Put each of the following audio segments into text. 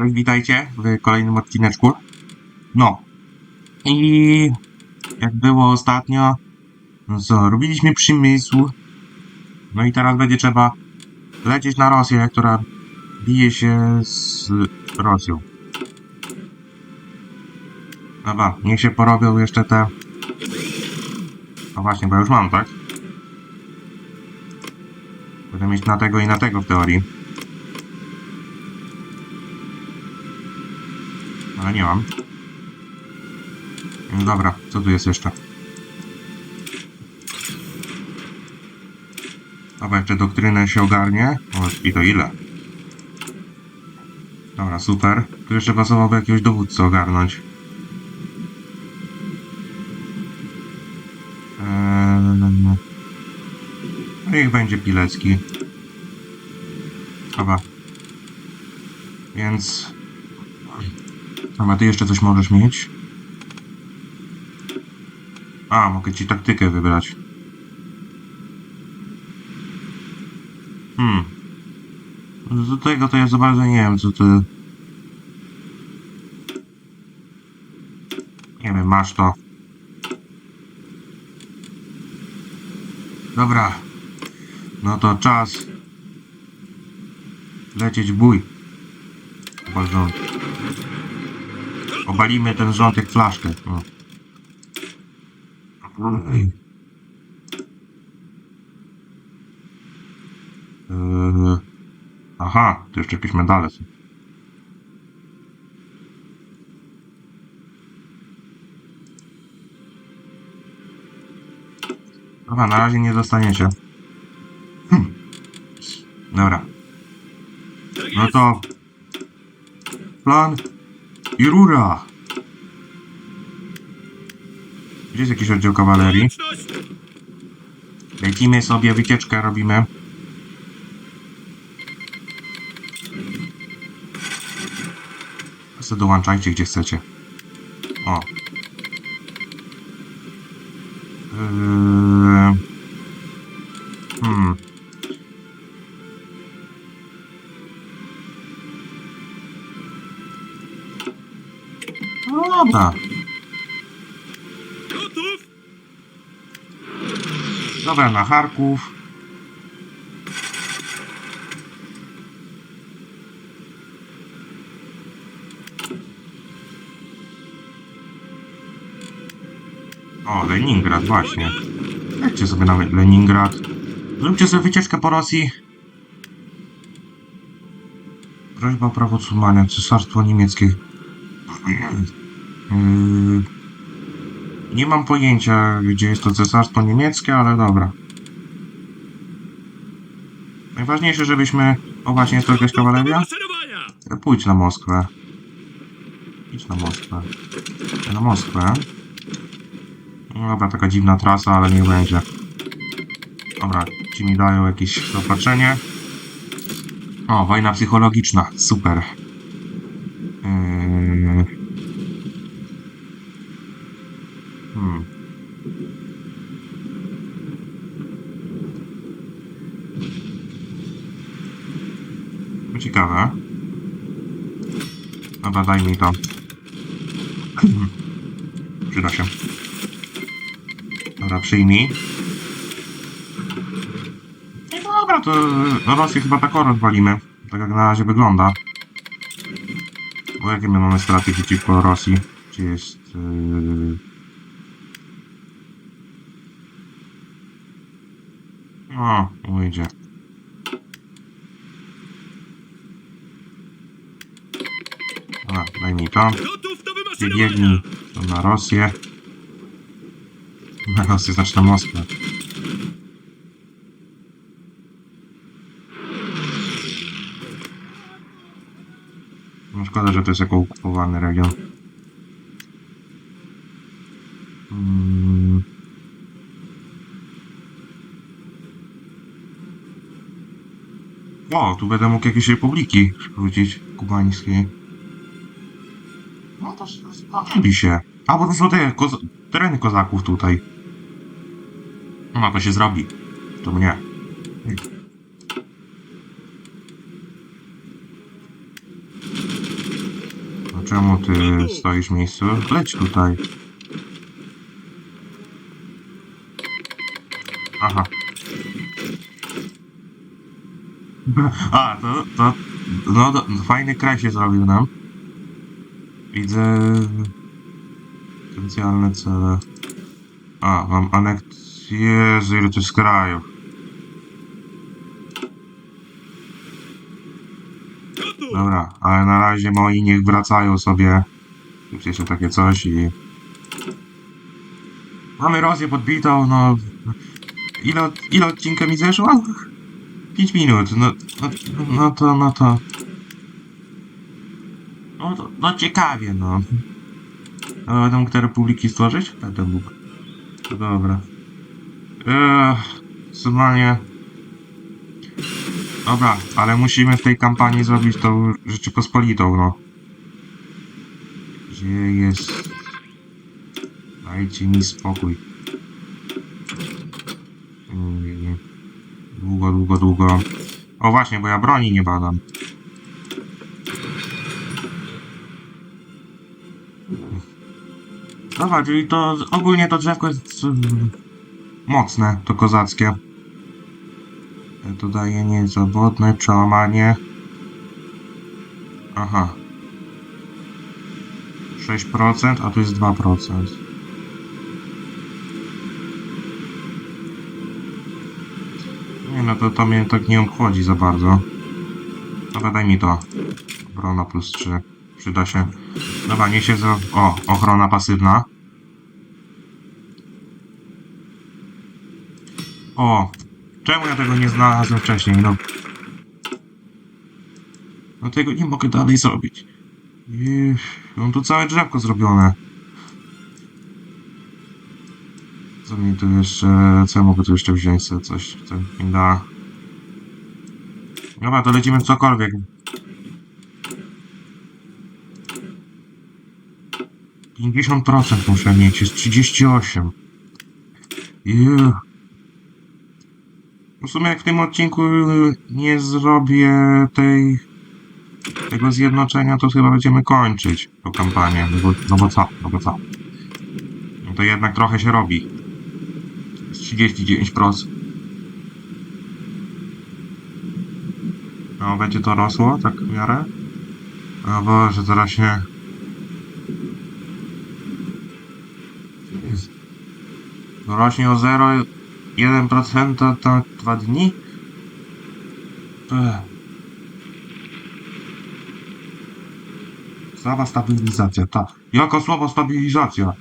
Cześć, witajcie w kolejnym odcineczku. No. I jak było ostatnio, no co, robiliśmy przemysł. No i teraz będzie trzeba lecieć na Rosję, która bije się z Rosją. Dobra, niech się porobią jeszcze te... No właśnie, bo już mam, tak? Będę mieć na tego i na tego w teorii. Ale nie mam. No Dobra, co tu jest jeszcze? Dobra, jeszcze doktrynę się ogarnie. O, i to ile? Dobra, super. Tu jeszcze pasowałoby jakiegoś dowódcę ogarnąć. Eee, niech będzie Pilecki. Dobra. Więc... Dobra, ty jeszcze coś możesz mieć? A, mogę ci taktykę wybrać. Hmm. Do tego to ja za bardzo nie wiem, co ty... Nie wiem, masz to. Dobra. No to czas lecieć w bój. Rząd. Obalimy ten rząd jak flaszkę. No. Eee, aha, tu jeszcze jakieś medale są. Dobra, na razie nie dostaniecie. Hm. Dobra. No to... Plan i rura! Gdzie jest jakiś oddział kawalerii? Lecimy sobie, wycieczkę robimy. Se dołączajcie gdzie chcecie. O. Dobra, na Charków. O, Leningrad, właśnie. Jedźcie sobie na Leningrad. Zróbcie sobie wycieczkę po Rosji. Prośba o prawo otrzymania Cesarstwo Niemieckie. Yy, nie mam pojęcia, gdzie jest to cesarstwo niemieckie, ale dobra. Najważniejsze, żebyśmy... O, właśnie, jest to jakaś kawaleria? Pójdź na Moskwę. Idź na Moskwę. Na Moskwę. No dobra, taka dziwna trasa, ale niech będzie. Dobra, ci mi dają jakieś zaopatrzenie. O, wojna psychologiczna. Super. Yy... Hmm. To Ciekawe. Dobra, daj mi to. Przyda się. Dobra, przyjmij. No dobra, to Rosję chyba tak rozwalimy. Tak jak na razie wygląda. Bo jakie my mamy straty przeciwko Rosji? Gdzie jest... Yy... O, ujdzie. Dobra, daj mi to. Biegnij to na Rosję. Na Rosję, znaczy na Moskwę. No szkoda, że to jest jako okupowany region. Mm. O, tu będę mógł jakieś republiki wrócić kubańskiej. No się. A, bo to są te koz tereny kozaków tutaj. No to się zrobi. To mnie. czemu ty stoisz w miejscu? Leć tutaj. Aha. A, to, to, no, to, fajny kraj się zrobił nam. Widzę potencjalne cele. A, mam aneksję, Jezu, ile krajów. Dobra, ale na razie moi niech wracają sobie. Już jeszcze takie coś i... Mamy Rosję podbitą, no... Ile, ile odcinka mi zeszło? 5 minut, no, no, no to, no to... No, to, no ciekawie, no. Ale będę mógł te republiki stworzyć? Będę mógł. To dobra. Eee, Somalia... Dobra, ale musimy w tej kampanii zrobić tą Rzeczypospolitą, no. Gdzie jest... Dajcie mi spokój. Długo, długo, długo. O właśnie, bo ja broni nie badam. Dobra, czyli to ogólnie to drzewko jest mocne, to kozackie. To daje niezawodne przełamanie. Aha. 6%, a tu jest 2%. Nie no, to, to mnie tak nie obchodzi za bardzo. Dobra, daj mi to. Obrona plus 3. Przyda się. Dobra, niech się za... O, ochrona pasywna. O, czemu ja tego nie znalazłem wcześniej, no. No tego nie mogę dalej zrobić. I mam tu całe drzewko zrobione. Co mi tu jeszcze, co ja mogę tu jeszcze wziąć coś, co mi da. Dobra, to lecimy w cokolwiek. Pięćdziesiąt procent muszę mieć, jest 38. Juh. W sumie jak w tym odcinku nie zrobię tej tego zjednoczenia, to chyba będziemy kończyć tą kampanię. No bo, no bo co? No bo co? No to jednak trochę się robi. Jest 39%. No, będzie to rosło, tak w miarę? O Boże, zaraz się... Jest. To rośnie o 0,1% to, to 2 dni? Ech. Słaba stabilizacja, tak. Jaka słaba stabilizacja?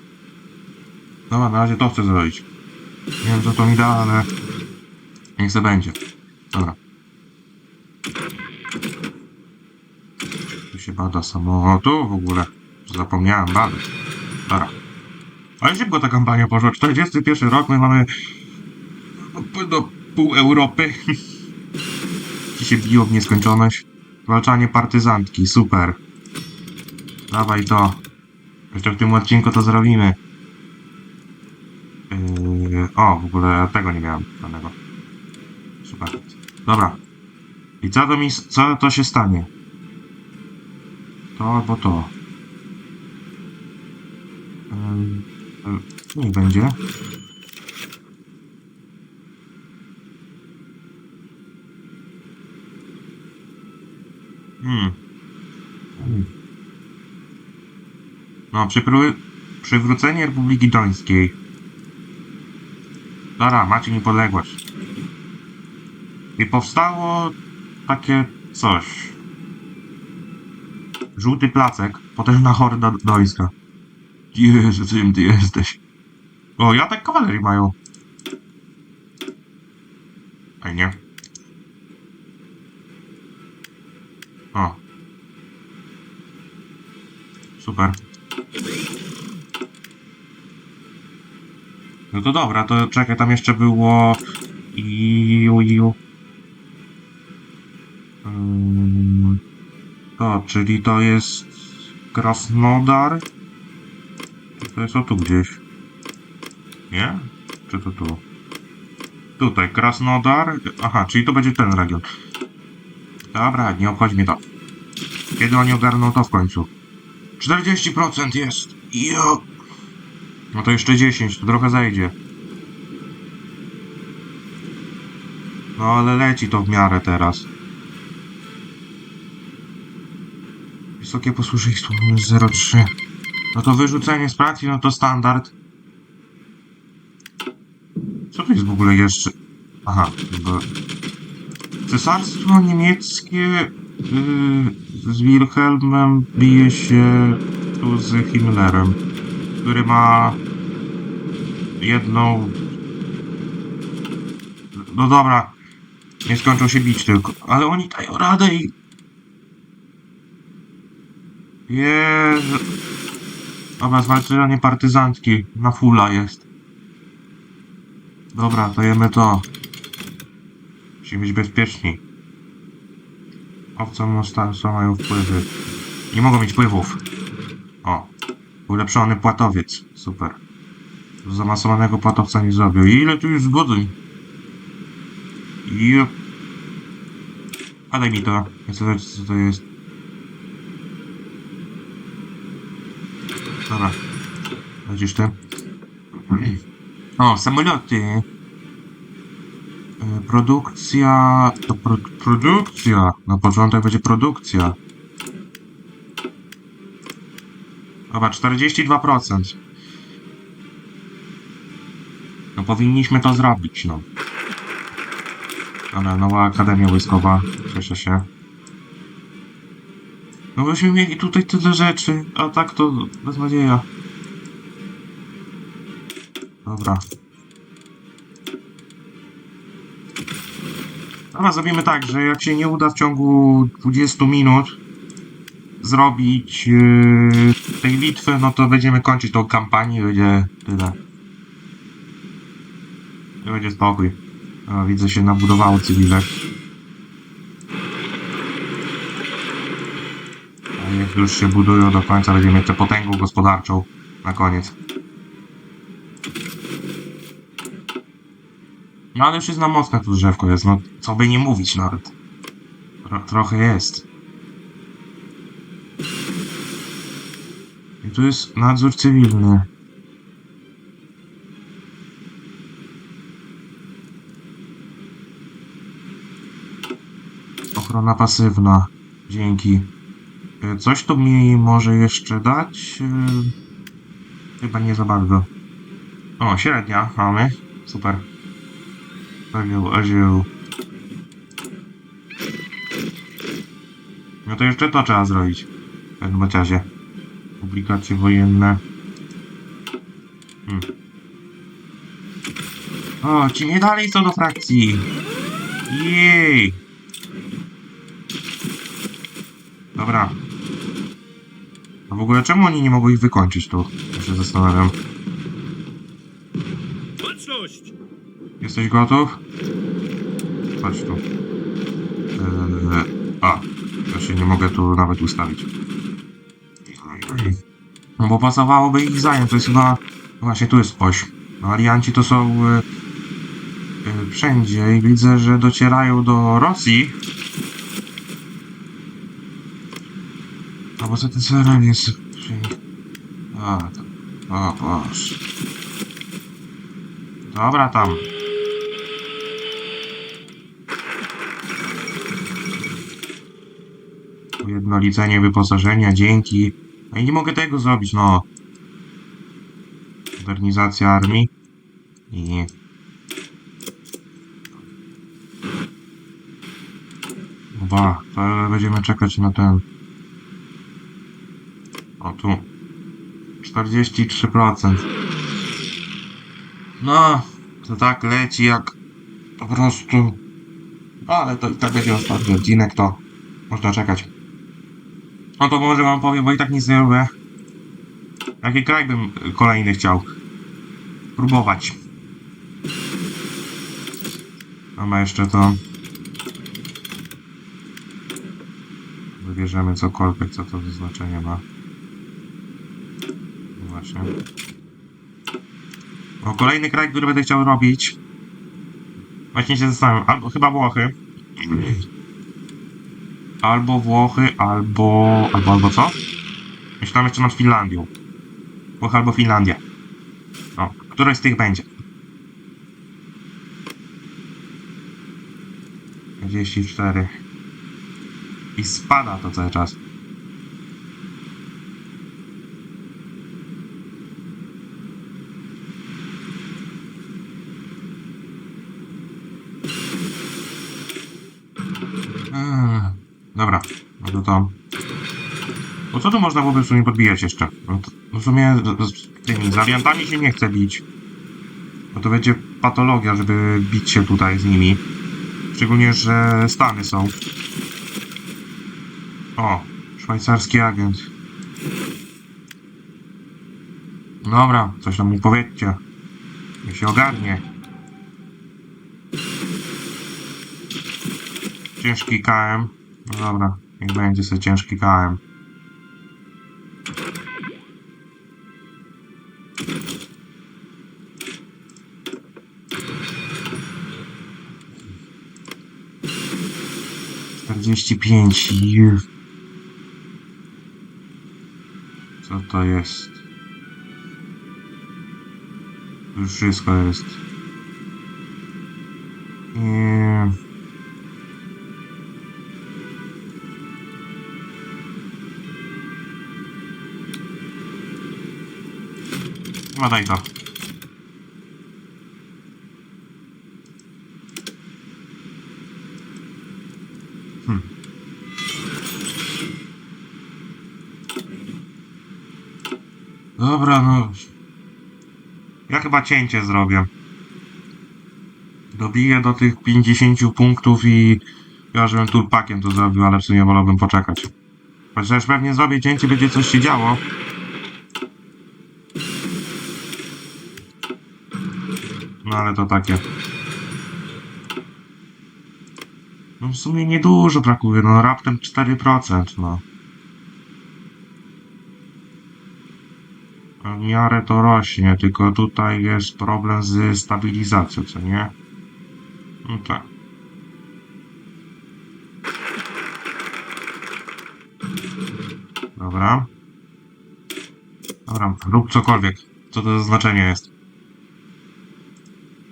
Dobra, na razie to chcę zrobić. Nie wiem co to mi da, ale... Niech se będzie. Dobra. Tu się bada samochodu w ogóle. Zapomniałem badać. Dobra. Ale szybko ta kampania poszła. 41 rok, my mamy... Do pół Europy. Ci się biją w nieskończoność. Zwalczanie partyzantki, super. Dawaj to. Jeszcze w tym odcinku to zrobimy. Yy, o, w ogóle tego nie miałem danego. Super. Dobra. I co to mi, co to się stanie? To albo to. Yy, niech będzie. Hmm. No, przykry... przywrócenie Republiki Dońskiej. Dobra, macie niepodległość. I powstało takie coś. Żółty placek, potężna horda dońska. Jezu, czym ty jesteś? O, ja tak kawalerii mają. Ej, nie. O. Super. No to dobra, to czekaj, tam jeszcze było... Iu, iu. Ym, To, czyli to jest... Krasnodar? To jest o tu gdzieś? Nie? Czy to tu? Tutaj, Krasnodar. Aha, czyli to będzie ten region. Dobra, nie obchodzi mnie to. Kiedy oni ogarną to w końcu? 40% jest. Jo. No to jeszcze 10, to trochę zejdzie. No ale leci to w miarę teraz. Wysokie posłuszeństwo minus 0,3. No to wyrzucenie z pracy, no to standard. Co to jest w ogóle jeszcze? Aha, bo... Cesarstwo niemieckie yy, z Wilhelmem bije się tu z Himmlerem, który ma jedną... No dobra, nie skończą się bić tylko, ale oni dają radę i... Jezu... Dobra, zwalczenie partyzantki na fulla jest. Dobra, to jemy to. Musimy być bezpieczni. Owce monsterstwa mają wpływy. Nie mogą mieć wpływów. O. Ulepszony płatowiec. Super. Zamasowanego płatowca nie zrobił. I ile tu już zgodzeń? I... A daj mi to. Ja chcę co to jest. Dobra. Lecisz ty. O, samoloty. E, Produkcja... To pro, produkcja. Na początek będzie produkcja. Dobra, 42%. No powinniśmy to zrobić, no. Ale nowa Akademia Wojskowa. Cieszę się. No byśmy mieli tutaj tyle rzeczy, a tak to beznadzieja. Dobra. Dobra, zrobimy tak, że jak się nie uda w ciągu 20 minut zrobić yy, tej bitwy, no to będziemy kończyć tą kampanię, będzie tyle. I będzie spokój. O, widzę się nabudowało cywilek. A niech już się budują do końca, będziemy mieć tę potęgą gospodarczą na koniec. No ale już jest na mocne tu drzewko jest, no co by nie mówić nawet. Tro trochę jest. I tu jest nadzór cywilny. Ochrona pasywna. Dzięki. E, Coś to mi może jeszcze dać? E, Chyba nie za bardzo. O, średnia mamy. Super. Ozioł, ozioł. No to jeszcze to trzeba zrobić. W każdym razie. Publikacje wojenne. Hmm. O, ci nie dalej co do frakcji. Jej. Dobra. W ogóle czemu oni nie mogą ich wykończyć tu? Ja się zastanawiam. Jesteś gotów? Chodź tu. Eee, a, ja się nie mogę tu nawet ustawić. No bo pasowałoby ich zająć, to jest chyba... no Właśnie, tu jest oś. No, alianci to są... E, e, wszędzie i widzę, że docierają do Rosji. Bo co ten serem jest... A, to... O Boże. Dobra tam. Ujednolicenie wyposażenia, dzięki. No i nie mogę tego zrobić, no. Modernizacja armii. I... Ba, to będziemy czekać na ten. O, tu. 43%. No, to tak leci jak po prostu. No, ale to i tak będzie ostatni odcinek, to można czekać. No to może wam powiem, bo i tak nic nie lubię. Jaki kraj bym kolejny chciał próbować. A ma jeszcze to. Wybierzemy cokolwiek, co to znaczenie ma. Właśnie. O, kolejny kraj, który będę chciał robić. Właśnie się zastanawiam. Albo chyba Włochy. Albo Włochy, albo... Albo, albo co? Myślałem jeszcze nad Finlandią. Włochy albo Finlandia. No, któreś z tych będzie. 44. I spada to cały czas. Eee, Dobra, no to to. No co tu można byłoby w sumie podbijać jeszcze? No to w sumie z, z tymi zariantami się nie chce bić. No to będzie patologia, żeby bić się tutaj z nimi. Szczególnie, że Stany są. O, szwajcarski agent. Dobra, coś tam mu powiedzcie. Niech się ogarnie. Ciężki KM. No dobra, niech będzie sobie ciężki KM. Czterdzieści pięć. Co to jest? To już wszystko jest. Nie. Chyba daj to. Hmm. Dobra, no. Ja chyba cięcie zrobię. Dobiję do tych 50 punktów i ja żebym turpakiem to zrobił, ale w sumie wolałbym poczekać. Chociaż pewnie zrobię cięcie, będzie coś się działo. No ale to takie. No w sumie niedużo brakuje, no raptem 4%, no. W miarę to rośnie, tylko tutaj jest problem z stabilizacją, co nie? No tak. Dobra. Dobra, rób cokolwiek. Co to za znaczenie jest?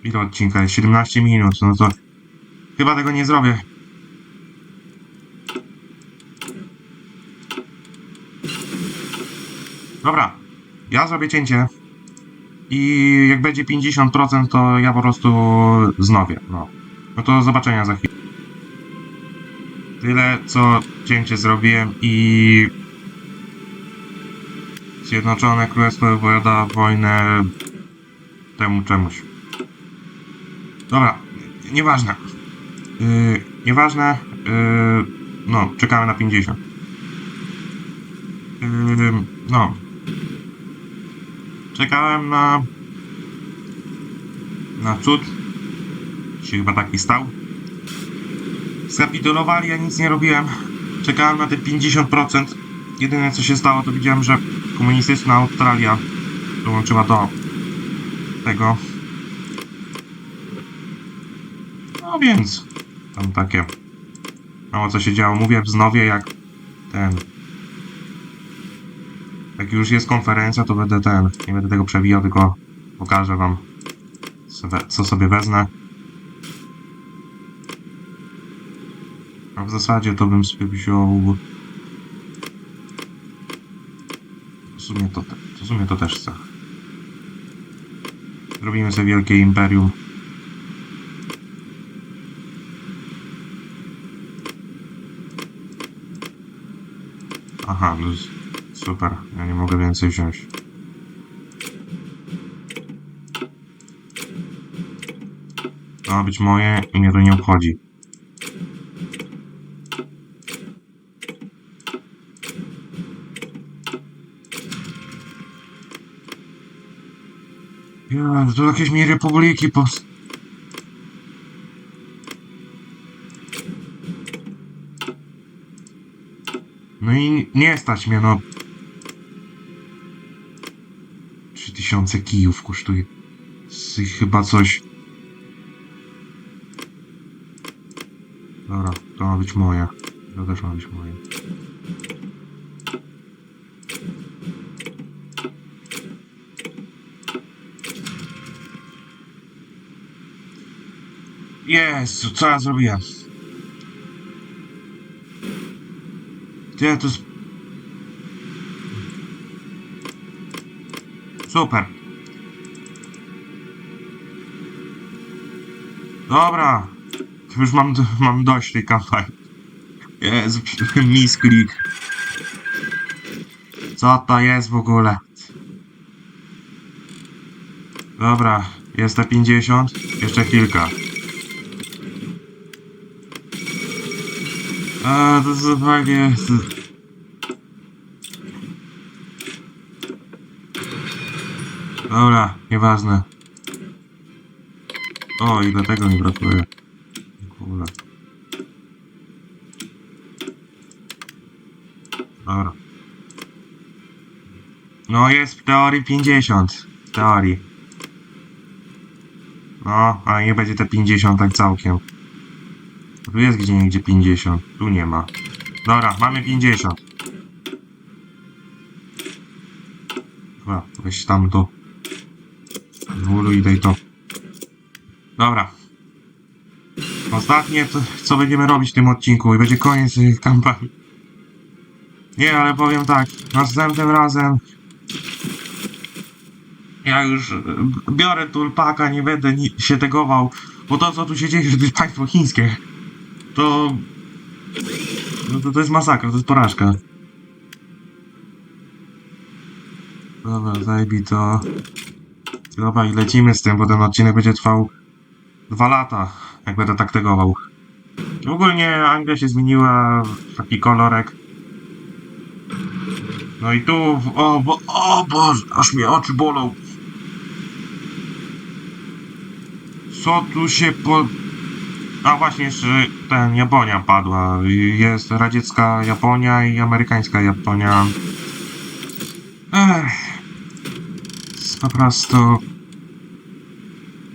Ile odcinka jest? 17 minut, no to chyba tego nie zrobię. Dobra, ja zrobię cięcie i jak będzie 50% to ja po prostu znowię, no. No to zobaczenia za chwilę. Tyle co cięcie zrobiłem i Zjednoczone Królestwo wypowiada wojnę temu czemuś. Dobra, nieważne. Yy, nieważne. Yy, no, czekamy na 50. Yy, no. Czekałem na. na cud. Się chyba taki stał. Skapitulowali, ja nic nie robiłem. Czekałem na te 50%. Jedyne co się stało, to widziałem, że komunistyczna Australia dołączyła do tego. No więc, tam takie mało co się działo. Mówię wznowię jak ten. Jak już jest konferencja, to będę ten. Nie będę tego przewijał, tylko pokażę wam, co, sobie wezmę. A w zasadzie to bym sobie wziął. W sumie to, w sumie to też chcę. Zrobimy sobie wielkie imperium. Aha, no super. Ja nie mogę więcej wziąć. To ma być moje i mnie to nie obchodzi. Ja, to jakieś mi republiki pos... No i nie stać mnie, no. tysiące kijów kosztuje. Chyba coś... Dobra, to ma być moja. To też ma być moja. Jezu, co ja zrobiłem? Ty, to jest Super. Dobra. Już mam, mam dość tej kampanii. Jezu, misklik. Co to jest w ogóle? Dobra, jest te 50. Jeszcze kilka. A, to zupełnie... Dobra, nieważne. O, i dlatego mi brakuje. Kurde. Dobra. No jest w teorii 50. W teorii. No, a nie będzie te 50 tak całkiem. Tu jest gdzie niegdzie 50. Tu nie ma. Dobra, mamy 50. Dobra, weź tam to. Zwoluj i daj to. Dobra. Ostatnie, to, co będziemy robić w tym odcinku i będzie koniec tej kampanii. Nie, ale powiem tak, następnym razem ja już e, biorę tulpaka, nie będę się tegował, bo to co tu się dzieje, to jest państwo chińskie, to... No to, to jest masakra, to jest porażka. Dobra, zajbij to. Dobra, i lecimy z tym, bo ten odcinek będzie trwał dwa lata, jak będę tak tegował. Ogólnie Anglia się zmieniła w taki kolorek. No i tu, o, bo, o Boże, aż mnie oczy bolą. Co tu się po... A właśnie jeszcze ten Japonia padła. Jest radziecka Japonia i amerykańska Japonia. Ech. Po prostu...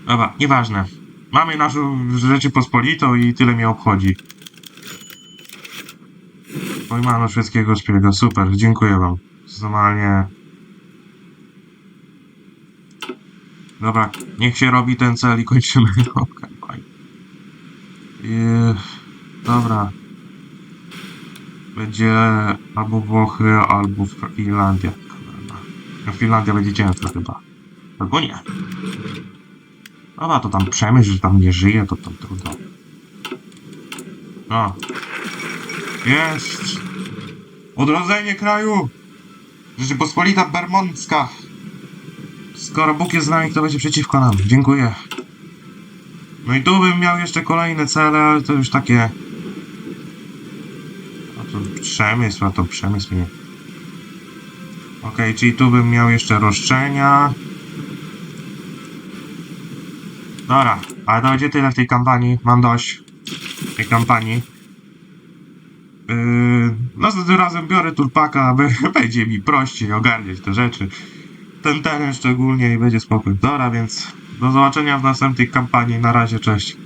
Dobra, nieważne. Mamy naszą Rzeczypospolitą i tyle mnie obchodzi. Pojmano szwedzkiego szpiega, super, dziękuję wam. Normalnie... Dobra, niech się robi ten cel i kończymy kampanię. Yy, dobra. Będzie albo Włochy, albo Finlandia. No, Finlandia będzie ciężka chyba. Albo nie. Dobra, to tam przemysł, że tam nie żyje, to tam trudno. No. Jest! Odrodzenie kraju! Rzeczypospolita Bermoncka! Skoro Bóg jest z nami, kto będzie przeciwko nam? Dziękuję. No i tu bym miał jeszcze kolejne cele, ale to już takie... A to przemysł, a to przemysł nie. Okej, czyli tu bym miał jeszcze roszczenia. Dobra, ale to będzie tyle w tej kampanii. Mam dość tej kampanii. Yy, następnym razem biorę turpaka, aby będzie mi prościej ogarniać te rzeczy. Ten teren szczególnie i będzie spokój. Dobra, więc do zobaczenia w następnej kampanii. Na razie, cześć.